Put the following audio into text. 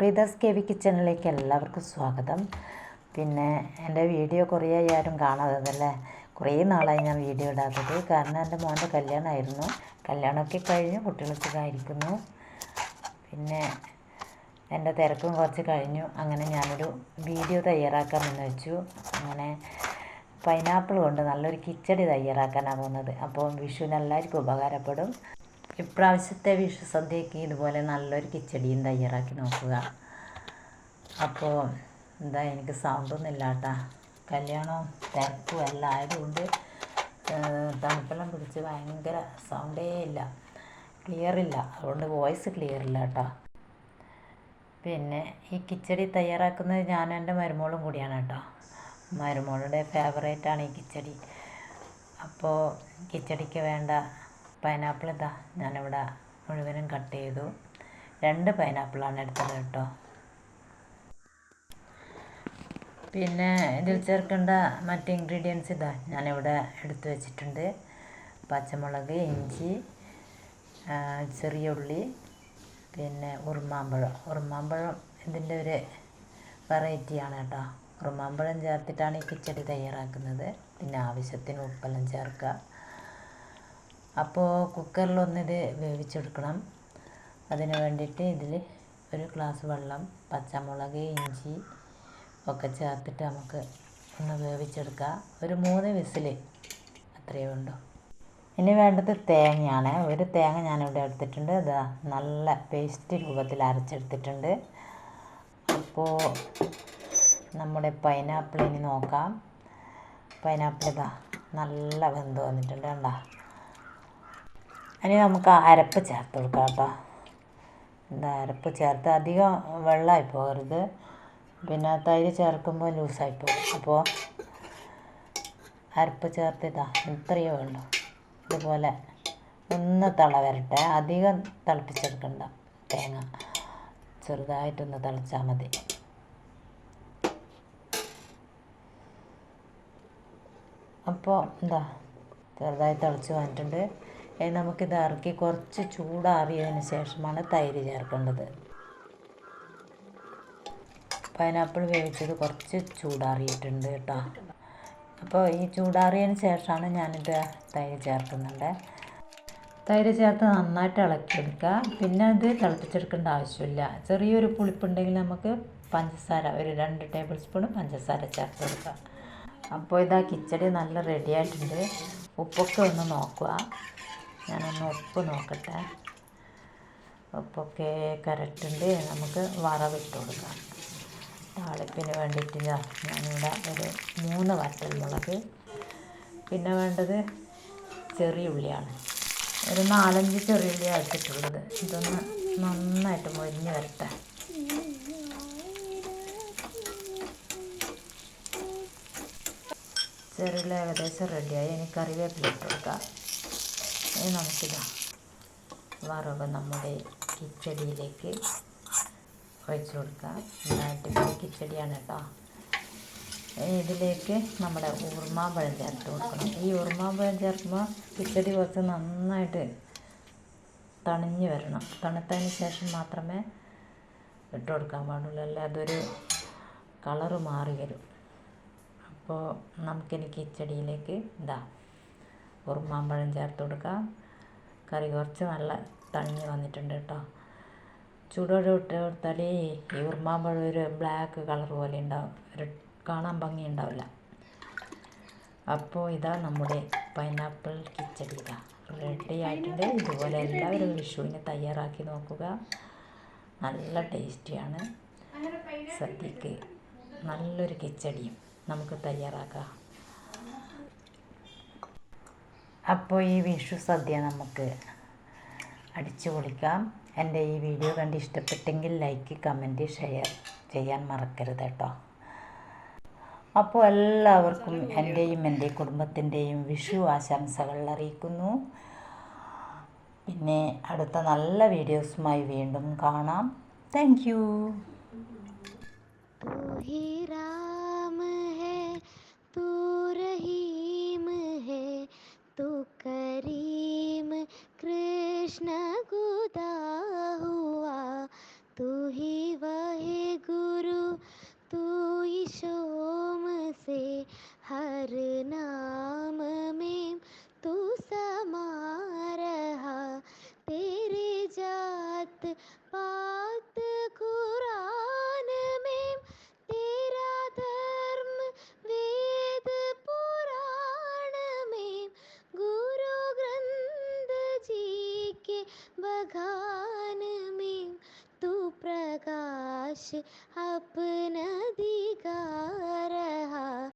പ്രീതസ് K V കിച്ചണിലേക്ക് എല്ലാവർക്കും സ്വാഗതം. പിന്നെ എന്റെ വീഡിയോ കുറേ ആരും കാണാതല്ലേ കുറേ നാളായി ഞാൻ വീഡിയോ ഇടാത്തത്. കാരണം എന്റെ മോന്റെ കല്യാണമായിരുന്നു. കല്യാണമൊക്കെ കഴിഞ്ഞു കുട്ടികളൊക്കെ ആയിരിക്കുന്നു. പിന്നെ എന്റെ തിരക്കും കുറച്ച് കഴിഞ്ഞു. അങ്ങനെ ഞാനൊരു വീഡിയോ തയ്യാറാക്കാമെന്ന് വെച്ചു. അങ്ങനെ പൈനാപ്പിൾ കൊണ്ട് നല്ലൊരു കിച്ചടി തയ്യാറാക്കാനാണ് പോകുന്നത്. അപ്പോൾ വിഷുവിന് എല്ലാവർക്കും ഉപകാരപ്പെടും. ഇപ്രാവശ്യത്തെ വിഷു സദ്യക്ക് ഇതുപോലെ നല്ലൊരു കിച്ചടിയും തയ്യാറാക്കി നോക്കുക. അപ്പോൾ എന്താ എനിക്ക് സൗണ്ടൊന്നും ഇല്ല കേട്ടാ കല്യാണവും തിരക്കും എല്ലാം ആയതുകൊണ്ട് തണുപ്പെല്ലാം പിടിച്ച് ഭയങ്കര സൗണ്ടേ ഇല്ല. ക്ലിയർ ഇല്ല. അതുകൊണ്ട് വോയിസ് ക്ലിയർ ഇല്ല കേട്ടോ പിന്നെ ഈ കിച്ചടി തയ്യാറാക്കുന്നത് ഞാൻ എന്റെ മരുമോളും കൂടിയാണ് കേട്ടോ മരുമോളുടെ ഫേവറേറ്റാണ് ഈ കിച്ചടി. അപ്പോൾ കിച്ചടിക്ക് വേണ്ട പൈനാപ്പിൾ ഇതാ ഞാനിവിടെ മുഴുവനും കട്ട് ചെയ്തു. രണ്ട് പൈനാപ്പിളാണ് എടുത്തത് കേട്ടോ. പിന്നെ ഇതിൽ ചേർക്കേണ്ട മറ്റ് ഇൻഗ്രീഡിയൻസ് ഇതാ ഞാനിവിടെ എടുത്തു വെച്ചിട്ടുണ്ട്. പച്ചമുളക് ഇഞ്ചി ചെറിയ ഉള്ളി പിന്നെ ഉറുമാമ്പഴം ഉറുമാമ്പഴം ഇതിന്റെ ഒരു വെറൈറ്റിയാണ് കേട്ടോ. ഉറുമാമ്പഴം ചേർത്തിട്ടാണ് ഈ കിച്ചടി തയ്യാറാക്കുന്നത്. പിന്നെ ആവശ്യത്തിന് ഉപ്പെല്ലാം ചേർക്കുക. അപ്പോൾ കുക്കറിലൊന്നിത് വേവിച്ചെടുക്കണം. അതിന് വേണ്ടിയിട്ട് ഇതിൽ ഒരു ഗ്ലാസ് വെള്ളം പച്ചമുളക് ഇഞ്ചി ഒക്കെ ചേർത്തിട്ട് നമുക്ക് ഒന്ന് വേവിച്ചെടുക്കുക ഒരു മൂന്ന് വിസിൽ അത്രയേ ഉള്ളൂ. ഇനി വേണ്ടത് തേങ്ങയാണ്. ഒരു തേങ്ങ ഞാനിവിടെ എടുത്തിട്ടുണ്ട്. ഇതാ നല്ല പേസ്റ്റ് രൂപത്തിൽ അരച്ചെടുത്തിട്ടുണ്ട്. അപ്പോൾ നമ്മുടെ പൈനാപ്പിൾ ഇനി നോക്കാം. പൈനാപ്പിൾ ഇതാ നല്ല വെന്ത് വന്നിട്ടുണ്ട് കണ്ടോ. ഇനി നമുക്ക് അരപ്പ് ചേർത്ത് കൊടുക്കാം കേട്ടോ. എന്താ അരപ്പ് ചേർത്ത് അധികം വെള്ളമായി പോകരുത്. പിന്നെ തൈര് ചേർക്കുമ്പോൾ ലൂസായി പോകും. അപ്പോൾ അരപ്പ് ചേർത്തിതാ ഇത്രയേ വേണ്ടു ഇതുപോലെ ഒന്ന് തള വരട്ടെ. അധികം തിളപ്പിച്ചെടുക്കണ്ട തേങ്ങ. ചെറുതായിട്ടൊന്ന് തിളച്ചാൽ മതി. അപ്പോൾ എന്താ ചെറുതായി തിളച്ച് വന്നിട്ടുണ്ട്. നമുക്കിത് ഇറക്കി കുറച്ച് ചൂടാറിയതിന് ശേഷമാണ് തൈര് ചേർക്കേണ്ടത്. പൈനാപ്പിൾ വേവിച്ചത് കുറച്ച് ചൂടാറിയിട്ടുണ്ട് കേട്ടോ. അപ്പോൾ ഈ ചൂടാറിയതിന് ശേഷമാണ് ഞാനിത് തൈര് ചേർക്കുന്നുണ്ട് തൈര് ചേർത്ത് നന്നായിട്ട് ഇളക്കിയെടുക്കുക. പിന്നെ അത് തിളപ്പിച്ചെടുക്കേണ്ട ആവശ്യമില്ല. ചെറിയൊരു പുളിപ്പുണ്ടെങ്കിൽ നമുക്ക് പഞ്ചസാര ഒരു രണ്ട് ടേബിൾ സ്പൂൺ പഞ്ചസാര ചേർത്ത് കൊടുക്കുക. അപ്പോൾ ഇതാ കിച്ചടി നല്ല റെഡിയായിട്ടുണ്ട് ഉപ്പൊക്കെ ഒന്ന് നോക്കുക. ഞാനൊന്ന് ഉപ്പ് നോക്കട്ടെ. ഉപ്പൊക്കെ കരട്ടുണ്ട്. നമുക്ക് വറവിട്ട് കൊടുക്കാം. താളിപ്പിന് വേണ്ടിയിട്ട് ഞാനിവിടെ ഒരു മൂന്ന് വറ്റൽ മുളക്. പിന്നെ വേണ്ടത് ചെറിയ ഉള്ളിയാണ്. ഒരു നാലഞ്ച് ചെറിയ ഉള്ളി അടിച്ചിട്ടുള്ളത് ഇതൊന്ന് നന്നായിട്ട് മുരിഞ്ഞ് വരട്ടെ. ചെറിയ ഏകദേശം റെഡിയായി ഇനി കറിവേപ്പില ഇട്ട് കൊടുക്കാം. നമുക്കിതാ വറവ് നമ്മുടെ കിച്ചടിയിലേക്ക് ഒഴിച്ചു കൊടുക്കാം. നന്നായിട്ട് കിച്ചടിയാണ് കേട്ടോ. ഇതിലേക്ക് നമ്മുടെ പഴം ചേർത്ത് കൊടുക്കണം. ഈ ഊർമാമ്പഴം ചേർക്കുമ്പോൾ കിച്ചടി കുറച്ച് നന്നായിട്ട് തണിഞ്ഞ് വരണം. തണുത്തതിന് ശേഷം മാത്രമേ ഇട്ട് കൊടുക്കാൻ പാടുള്ളൂ. അല്ലേ അതൊരു കളറ് മാറി വരും അപ്പോൾ നമുക്കിനി കിച്ചടിയിലേക്ക് ഇതാ ഉറുമാമ്പഴം ചേർത്ത് കൊടുക്കാം. കറി കുറച്ച് നല്ല തണിഞ്ഞ് വന്നിട്ടുണ്ട് കേട്ടോ. ചൂടോടെ ഇട്ട് കൊടുത്താൽ ഈ ഉറുമാമ്പഴം ഒരു ബ്ലാക്ക് കളർ പോലെ ഉണ്ടാവും. ഒരു കാണാൻ ഭംഗി ഉണ്ടാവില്ല. അപ്പോൾ ഇതാ നമ്മുടെ പൈനാപ്പിൾ കിച്ചടി ഇതാ റെഡി ആയിട്ടുണ്ട്. ഇതുപോലെ എല്ലാവരും വിഷുവിന് തയ്യാറാക്കി നോക്കുക. നല്ല ടേസ്റ്റിയാണ് സദ്യക്ക് നല്ലൊരു കിച്ചടിയും നമുക്ക് തയ്യാറാക്കാം. അപ്പോൾ ഈ വിഷു സദ്യ നമുക്ക് അടിച്ചു പൊളിക്കാം. എന്റെ ഈ വീഡിയോ കണ്ട് ഇഷ്ടപ്പെട്ടെങ്കിൽ ലൈക്ക് കമന്റ് ഷെയർ ചെയ്യാൻ മറക്കരുത് കേട്ടോ. അപ്പോൾ എല്ലാവർക്കും എന്റെയും എന്റെ കുടുംബത്തിന്റെയും വിഷു ആശംസകൾ അറിയിക്കുന്നു. പിന്നെ അടുത്ത നല്ല വീഡിയോസുമായി വീണ്ടും കാണാം. Thank you. हर नाम में तू समा रहा। तेरे जात पात कुरान में तेरा धर्म वेद पुराण में गुरु ग्रंथ जी के बखान में तू प्रकाश